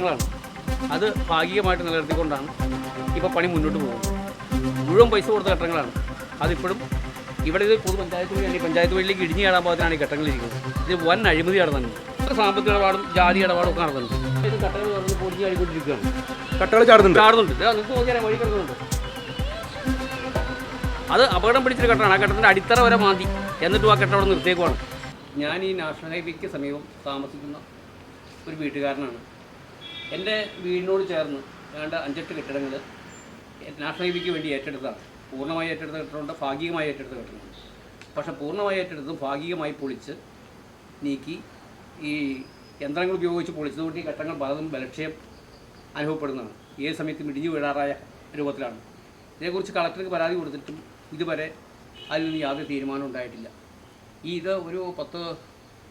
കെട്ടിടങ്ങളാണ് അത് ഭാഗികമായിട്ട് നിലനിർത്തിക്കൊണ്ടാണ് ഇപ്പോൾ പണി മുന്നോട്ട് പോകുന്നത്. മുഴുവൻ പൈസ കൊടുത്ത ഘട്ടങ്ങളാണ്. അതിപ്പോഴും ഇവിടെ ഇത് പൊതു പഞ്ചായത്ത് വഴി അല്ലെങ്കിൽ പഞ്ചായത്ത് വഴിയിലേക്ക് ഇടിഞ്ഞു കയറാൻ പാകത്തിനാണ് ഈ ഘട്ടങ്ങളിരിക്കുന്നത് ഇത് വൻ അഴിമതി നടന്നുണ്ട് ഇത്ര സാമ്പത്തിക ഇടപാടും ജാതി ഇടപാടും ഒക്കെ നടന്നുണ്ട് ഇത് കെട്ടിടങ്ങൾ തുറന്ന് പൊടിഞ്ഞ് കഴിക്കൊണ്ടിരിക്കുകയാണ് കട്ടകൾ ചാടുന്നുണ്ട്? ചാടുന്നുണ്ട്. നിങ്ങൾക്ക് നോക്കിയാൽ വഴി കിടക്കുന്നുണ്ട്. അത് അപകടം പിടിച്ചൊരു ഘട്ടമാണ്. ആ ഘട്ടത്തിന്റെ അടിത്തറ വരെ മാന്തി. എന്നിട്ടും ആ ഘട്ടം അവിടെ നിർത്തിയേക്കുവാണ്. ഞാൻ ഈ നാഷണൽ ഹൈവേക്ക് സമീപം താമസിക്കുന്ന ഒരു വീട്ടുകാരനാണ്. എന്റെ വീടിനോട് ചേർന്ന് ഏതാണ്ട് അഞ്ചെട്ട് കെട്ടിടങ്ങൾ നാഷണൽ ഹൈവേക്ക് വേണ്ടി ഏറ്റെടുത്തതാണ്. പൂർണമായി ഏറ്റെടുത്ത കെട്ടിടമുണ്ട് ഭാഗികമായി ഏറ്റെടുത്ത കെട്ടിടമുണ്ട്. പക്ഷേ പൂർണമായി ഏറ്റെടുത്തതും ഭാഗികമായി പൊളിച്ച് നീക്കി ഈ യന്ത്രങ്ങൾ ഉപയോഗിച്ച് പൊളിച്ചതുകൊണ്ട് ഈ ഘട്ടങ്ങൾ പലതും ബലക്ഷയം അനുഭവപ്പെടുന്നതാണ്. ഏത് സമയത്തും ഇടിഞ്ഞു വീഴാറായ രൂപത്തിലാണ്. ഇതേക്കുറിച്ച് കളക്ടർക്ക് പരാതി കൊടുത്തിട്ടും ഇതുവരെ അതിൽ നിന്ന് യാതൊരു തീരുമാനം ഉണ്ടായിട്ടില്ല. ഈ ഇത് ഒരു പത്ത്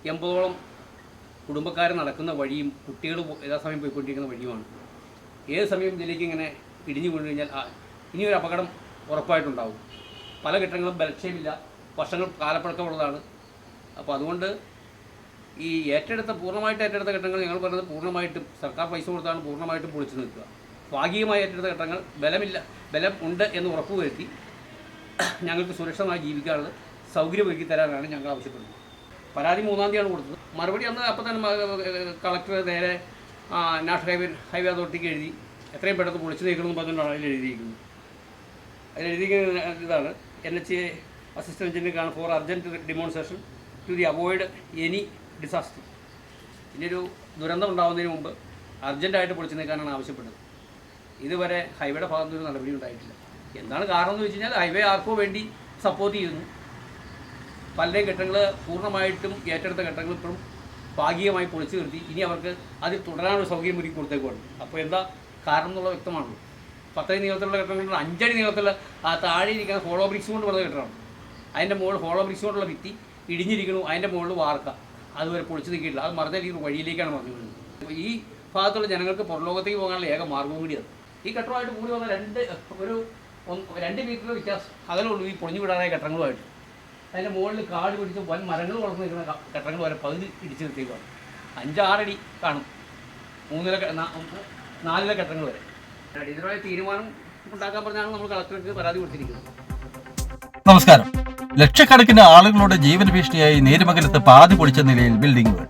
എൺപതോളം കുടുംബക്കാർ നടക്കുന്ന വഴിയും കുട്ടികൾ യഥാസമയം പോയിക്കൊണ്ടിരിക്കുന്ന വഴിയുമാണ്. ഏത് സമയം ഇതിലേക്ക് ഇങ്ങനെ ഇടിഞ്ഞു വീണ് കഴിഞ്ഞാൽ ഒരു ഇനിയൊരു അപകടം ഉറപ്പായിട്ടുണ്ടാവും. പല കെട്ടിടങ്ങളും ബലക്ഷയമില്ല. വർഷങ്ങൾ കാലപ്പഴക്കമുള്ളതാണ്. അപ്പോൾ അതുകൊണ്ട് ഈ ഏറ്റെടുത്ത പൂർണമായിട്ട് ഏറ്റെടുത്ത ഘട്ടങ്ങൾ ഞങ്ങൾ പറഞ്ഞത് പൂർണമായിട്ടും സർക്കാർ പൈസ കൊടുത്താണ് പൂർണമായിട്ടും പൊളിച്ചു നിൽക്കുക. ഭാഗികമായി ഏറ്റെടുത്ത ഘട്ടങ്ങൾ ബലമില്ല ബലം ഉണ്ട് എന്ന് ഉറപ്പുവരുത്തി ഞങ്ങൾക്ക് സുരക്ഷിതമായി ജീവിക്കാനുള്ള സൗകര്യം ഒരുക്കി തരാനാണ് ഞങ്ങൾ ആവശ്യപ്പെടുന്നത്. പരാതി മൂന്നാം തീയതിയാണ് കൊടുത്തത്. മറുപടി അന്ന് അപ്പം തന്നെ കളക്ടർ നേരെ നാഷണൽ ഹൈവേ ഹൈവേ അതോറിറ്റിക്ക് എഴുതി. എത്രയും പെട്ടെന്ന് പൊളിച്ചു നീക്കണമെന്ന് പറഞ്ഞുകൊണ്ടാണ് അതിൽ എഴുതിയിരിക്കുന്നത്. അതിൽ എഴുതിയിരിക്കുന്ന ഇതാണ്. N H A assistant എഞ്ചിനീയർക്കാണ് for urgent demonstration to the avoid any disaster. ഇനിയൊരു ദുരന്തം ഉണ്ടാകുന്നതിന് മുമ്പ് അർജന്റായിട്ട് പൊളിച്ചു നീക്കാനാണ് ആവശ്യപ്പെട്ടത്. ഇതുവരെ ഹൈവേയുടെ ഭാഗത്തുനിന്ന് നടപടി ഉണ്ടായിട്ടില്ല. എന്താണ് കാരണം എന്ന് വെച്ച് കഴിഞ്ഞാൽ ഹൈവേ ആർക്കോ വേണ്ടി സപ്പോർട്ട് ചെയ്യുന്നു. പലരുടെയും ഘട്ടങ്ങൾ പൂർണമായിട്ടും ഏറ്റെടുത്ത ഘട്ടങ്ങൾ ഇപ്പോഴും ഭാഗികമായി പൊളിച്ചു നിർത്തി. ഇനി അവർക്ക് അതിൽ തുടരാനുള്ള സൗകര്യം ഒരുക്കി കൊടുത്തേക്കുവാണ്. അപ്പോൾ എന്താ കാരണം എന്നുള്ളത് വ്യക്തമാണ് പത്തടി നീളത്തിലുള്ള കെട്ടിടങ്ങൾ അഞ്ചടി നീളത്തിലുള്ള ആ താഴെ ഇരിക്കുന്ന ഹോളോ ബ്രിക്സ് കൊണ്ട് പറഞ്ഞ കെട്ടിടമാണ്. അതിന്റെ മുകളിൽ ഹോളോ ബ്രിക്സ് കൊണ്ടുള്ള ഭിത്തി ഇടിഞ്ഞിരിക്കണു അതിന്റെ മുകളിൽ വാർക്ക. അതുവരെ പൊളിച്ചു നിൽക്കിയിട്ടില്ല അത് മറന്നിരിക്കുന്ന വഴിയിലേക്കാണ് മറിഞ്ഞു വീഴുന്നത്. ഈ ഭാഗത്തുള്ള ജനങ്ങൾക്ക് പുറലോകത്തേക്ക് പോകാനുള്ള ഏക മാർഗവും കൂടിയാണ്. ഈ കെട്ടിടമായിട്ട് കൂടി വന്ന രണ്ട് ഒരു രണ്ട് മീറ്റർ വ്യത്യാസം അകലുള്ളൂ ഈ പൊളിഞ്ഞു വിടാനായ കെട്ടിടങ്ങളുമായിട്ട് അതിന്റെ മുകളിൽ കാട് പിടിച്ച് വൻ മരങ്ങൾ വളർന്നു നിൽക്കുന്ന കെട്ടിടങ്ങൾ വരെ പകുതി ഇടിച്ചു നിർത്തിയേക്കാണ് അഞ്ചാറടി കാണും. മൂന്നില നാലില കെട്ടിടങ്ങൾ വരെ. അടിയന്തരമായ തീരുമാനം ഉണ്ടാക്കാൻ പറഞ്ഞാണ് നമ്മൾ കളക്ടർക്ക് പരാതി കൊടുത്തിരിക്കുന്നത്. നമസ്കാരം. ലക്ഷക്കണക്കിന് ആളുകളുടെ ജീവന ഭീഷണിയായി നേരുമംഗലത്ത് പാതി പൊളിച്ച നിലയിൽ ബിൽഡിംഗുകൾ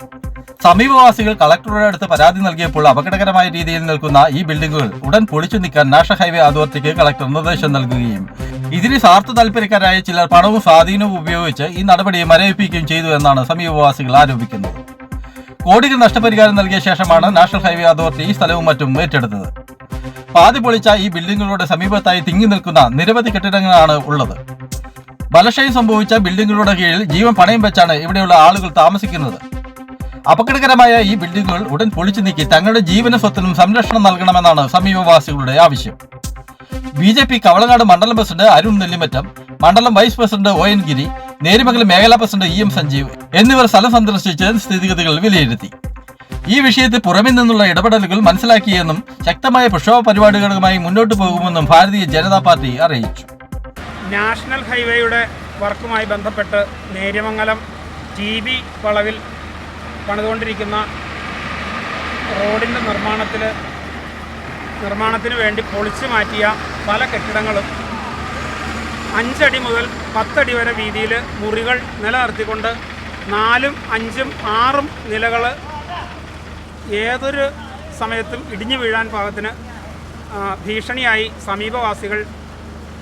സമീപവാസികൾ കളക്ടറുടെ അടുത്ത് പരാതി നൽകിയപ്പോൾ അപകടകരമായ രീതിയിൽ നിൽക്കുന്ന ഈ ബിൽഡിംഗുകൾ ഉടൻ പൊളിച്ചു നീക്കാൻ നാഷണൽ ഹൈവേ അതോറിറ്റിക്ക് കളക്ടർ നിർദ്ദേശം നൽകുകയും ഇതിന് സ്വാർത്ഥ താല്പര്യക്കാരായ ചിലർ പണവും സ്വാധീനവും ഉപയോഗിച്ച് ഈ നടപടിയെ മരവിപ്പിക്കുകയും ചെയ്തു എന്നാണ് സമീപവാസികൾ ആരോപിക്കുന്നത്. കോടികൾ നഷ്ടപരിഹാരം നൽകിയ ശേഷമാണ് നാഷണൽ ഹൈവേ അതോറിറ്റി ഈ സ്ഥലവും മറ്റും ഏറ്റെടുത്തത്. പാതി പൊളിച്ച ഈ ബിൽഡിംഗുകളുടെ സമീപത്തായി തിങ്ങി നിൽക്കുന്ന നിരവധി കെട്ടിടങ്ങളാണ് ഉള്ളത്. ബലക്ഷയം സംഭവിച്ച ബിൽഡിംഗുകളുടെ കീഴിൽ ജീവൻ പണയം വെച്ചാണ് ഇവിടെയുള്ള ആളുകൾ താമസിക്കുന്നത്. അപകടകരമായ ഈ ബിൽഡിംഗുകൾ ഉടൻ പൊളിച്ചു നീക്കി തങ്ങളുടെ ജീവന സ്വത്തിനും സംരക്ഷണം നൽകണമെന്നാണ് സമീപവാസികളുടെ ആവശ്യം. ബി ജെ പി കവളങ്ങാട് മണ്ഡലം പ്രസിഡന്റ് അരുൺ നെല്ലിമറ്റം മണ്ഡലം vice president O N Giri Nerimangalam മേഖലാ പ്രസിഡന്റ് ഇ എം സഞ്ജീവ് എന്നിവർ സ്ഥലം സന്ദർശിച്ച് സ്ഥിതിഗതികൾ വിലയിരുത്തി. ഈ വിഷയത്തിൽ പുറമെ നിന്നുള്ള ഇടപെടലുകൾ മനസ്സിലാക്കിയെന്നും ശക്തമായ പ്രക്ഷോഭ പരിപാടികളുമായി മുന്നോട്ട് പോകുമെന്നും ഭാരതീയ ജനതാ പാർട്ടി അറിയിച്ചു. നാഷണൽ ഹൈവേയുടെ വർക്കുമായി ബന്ധപ്പെട്ട് നേര്യമംഗലം ടി വളവിൽ പണിതുകൊണ്ടിരിക്കുന്ന റോഡിന്റെ നിർമ്മാണത്തിൽ നിർമ്മാണത്തിന് വേണ്ടി പൊളിച്ചു മാറ്റിയ പല കെട്ടിടങ്ങളും അഞ്ചടി മുതൽ പത്തടി വരെ വീതിയിൽ മുറികൾ നിലനിർത്തിക്കൊണ്ട് നാലും അഞ്ചും ആറും നിലകൾ ഏതൊരു സമയത്തും ഇടിഞ്ഞു വീഴാൻ പാകത്തിന് ഭീഷണിയായി സമീപവാസികൾ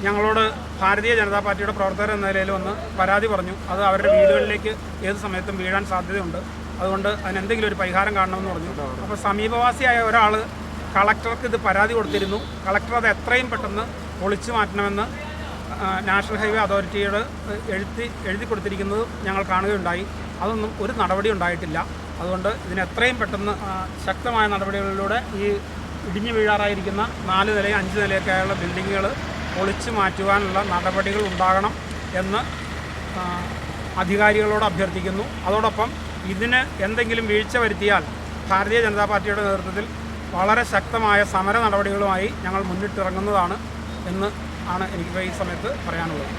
ഞങ്ങളോട് ഭാരതീയ ജനതാ പാർട്ടിയുടെ പ്രവർത്തകർ എന്ന നിലയിൽ വന്ന് പരാതി പറഞ്ഞു. അത് അവരുടെ വീടുകളിലേക്ക് ഏത് സമയത്തും വീഴാൻ സാധ്യതയുണ്ട്. അതുകൊണ്ട് അതിനെന്തെങ്കിലും ഒരു പരിഹാരം കാണണമെന്ന് പറഞ്ഞു. അപ്പോൾ സമീപവാസിയായ ഒരാൾ കളക്ടർക്ക് ഇത് പരാതി കൊടുത്തിരുന്നു. കളക്ടർ അത് എത്രയും പെട്ടെന്ന് പൊളിച്ചു മാറ്റണമെന്ന് നാഷണൽ ഹൈവേ അതോറിറ്റിയോട് എഴുത്തി എഴുതി കൊടുത്തിരിക്കുന്നത് ഞങ്ങൾ കാണുകയുണ്ടായി. അതൊന്നും ഒരു നടപടി ഉണ്ടായിട്ടില്ല. അതുകൊണ്ട് ഇതിന് എത്രയും പെട്ടെന്ന് ശക്തമായ നടപടികളിലൂടെ ഈ ഇടിഞ്ഞു വീഴാറായിരിക്കുന്ന നാല് നിലയും അഞ്ച് നിലയൊക്കെയുള്ള ബിൽഡിങ്ങുകൾ പൊളിച്ചു മാറ്റുവാനുള്ള നടപടികൾ ഉണ്ടാകണം എന്ന് അധികാരികളോട് അഭ്യർത്ഥിക്കുന്നു. അതോടൊപ്പം ഇതിന് എന്തെങ്കിലും വീഴ്ച വരുത്തിയാൽ ഭാരതീയ ജനതാ പാർട്ടിയുടെ നേതൃത്വത്തിൽ വളരെ ശക്തമായ സമര നടപടികളുമായി ഞങ്ങൾ മുന്നിട്ടിറങ്ങുന്നതാണ് എന്ന് ആണ് എനിക്കിപ്പോൾ ഈ സമയത്ത് പറയാനുള്ളത്.